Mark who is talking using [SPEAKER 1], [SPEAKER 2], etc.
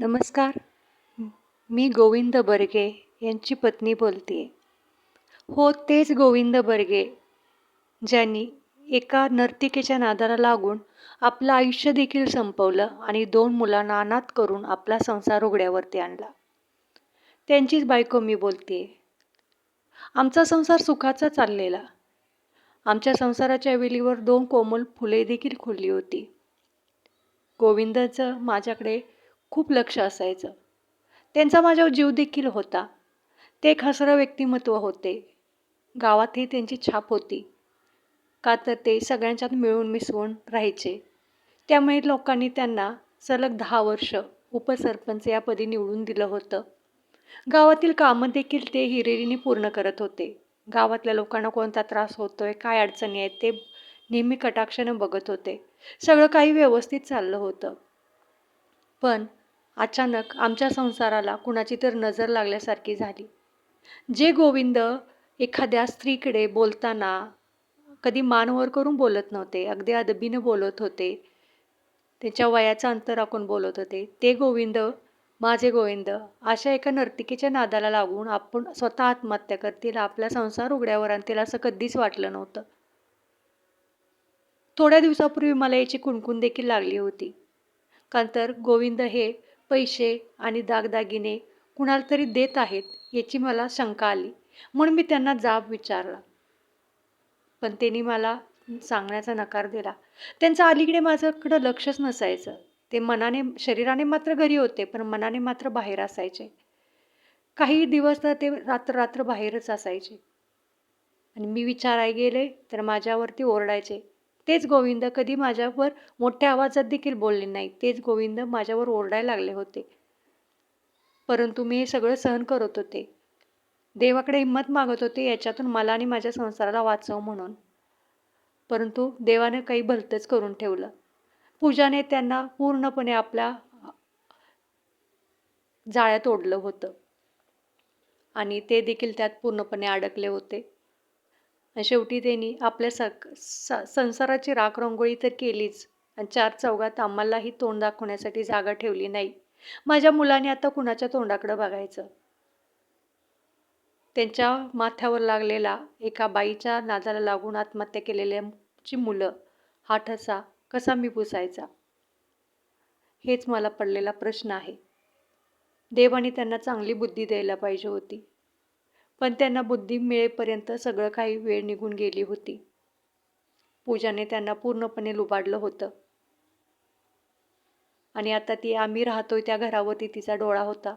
[SPEAKER 1] नमस्कार. मी गोविंद बर्गे यांची पत्नी बोलते. हो तेच गोविंद बर्गे ज्यांनी एका नर्तिकेच्या नादाला लागून आपलं आयुष्य देखील संपवलं आणि दोन मुलांना अनाथ करून आपला संसार उघड्यावरती आणला. त्यांचीच बायको मी बोलते. आमचा संसार सुखाचा चाललेला. आमच्या संसाराच्या वेलीवर दोन कोमल फुले देखील खुलली होती. गोविंदाचं माझ्याकडे खूप लक्ष असायचं. त्यांचा माझ्यावर जीव देखील होता. ते एक हसरं व्यक्तिमत्व होते. गावातही त्यांची छाप होती. का तर ते सगळ्यांच्यात मिळून मिसळून राहायचे. त्यामुळे लोकांनी त्यांना सलग दहा वर्ष उपसरपंच यापदी निवडून दिलं होतं. गावातील कामं देखील ते हिरेरीने पूर्ण करत होते. गावातल्या लोकांना कोणता त्रास होतोय काय अडचणी आहेत ते नेहमी कटाक्षानं बघत होते. सगळं काही व्यवस्थित चाललं होतं. पण अचानक आमच्या संसाराला कुणाची तर नजर लागल्यासारखी झाली. जे गोविंद एखाद्या स्त्रीकडे बोलताना कधी मानवर करून बोलत नव्हते अगदी अदबीनं बोलत होते त्याच्या वयाचं अंतर राखून बोलत होते ते गोविंद माझे गोविंद अशा एका नर्तिकेच्या नादाला लागून आपण स्वतः आत्महत्या करतील आपला संसार उघड्यावर आणतील असं कधीच वाटलं नव्हतं. थोड्या दिवसापूर्वी मला याची कुणकुण देखील लागली होती. कारण तर गोविंद हे पैसे आणि दागदागिने कुणाला तरी देत आहेत याची मला शंका आली. म्हणून मी त्यांना जाब विचारला. पण त्यांनी मला सांगण्याचा नकार दिला. त्यांचं अलीकडे माझ्याकडं लक्षच नसायचं. ते मनाने शरीराने मात्र घरी होते पण मनाने मात्र बाहेर असायचे. काही दिवस तर ते रात्र रात्र बाहेरच असायचे. आणि मी विचाराय गेले तर माझ्यावरती ओरडायचे. तेच गोविंद कधी माझ्यावर मोठ्या आवाजात देखील बोलले नाही. तेच गोविंद माझ्यावर ओरडायला लागले होते. परंतु मी हे सगळं सहन करत होते. देवाकडे हिंमत मागत होते याच्यातून मला आणि माझ्या संसाराला वाचव म्हणून. परंतु देवाने काही भलतंच करून ठेवलं. पूजाने त्यांना पूर्णपणे आपल्या जाळ्यात ओढलं होतं. आणि ते देखील त्यात पूर्णपणे अडकले होते. शेवटी त्यांनी आपल्या सक स संसाराची राख रंगोळी तर केलीच. आणि चार चौघात आम्हालाही तोंड दाखवण्यासाठी जागा ठेवली नाही. माझ्या मुलाने आता कुणाच्या तोंडाकडं बघायचं? त्यांच्या माथ्यावर लागलेला एका बाईच्या नादाला लागून आत्महत्या केलेल्याची मुलं. हा ठसा कसा मी पुसायचा? हेच मला पडलेला प्रश्न आहे. देवाने त्यांना चांगली बुद्धी द्यायला पाहिजे होती. पण त्यांना बुद्धी मिळेपर्यंत सगळं काही वेळ निघून गेली होती. पूजाने त्यांना पूर्णपणे लुबाडलं होतं. आणि आता ती आम्ही राहतोय त्या घरावरती तिचा डोळा होता.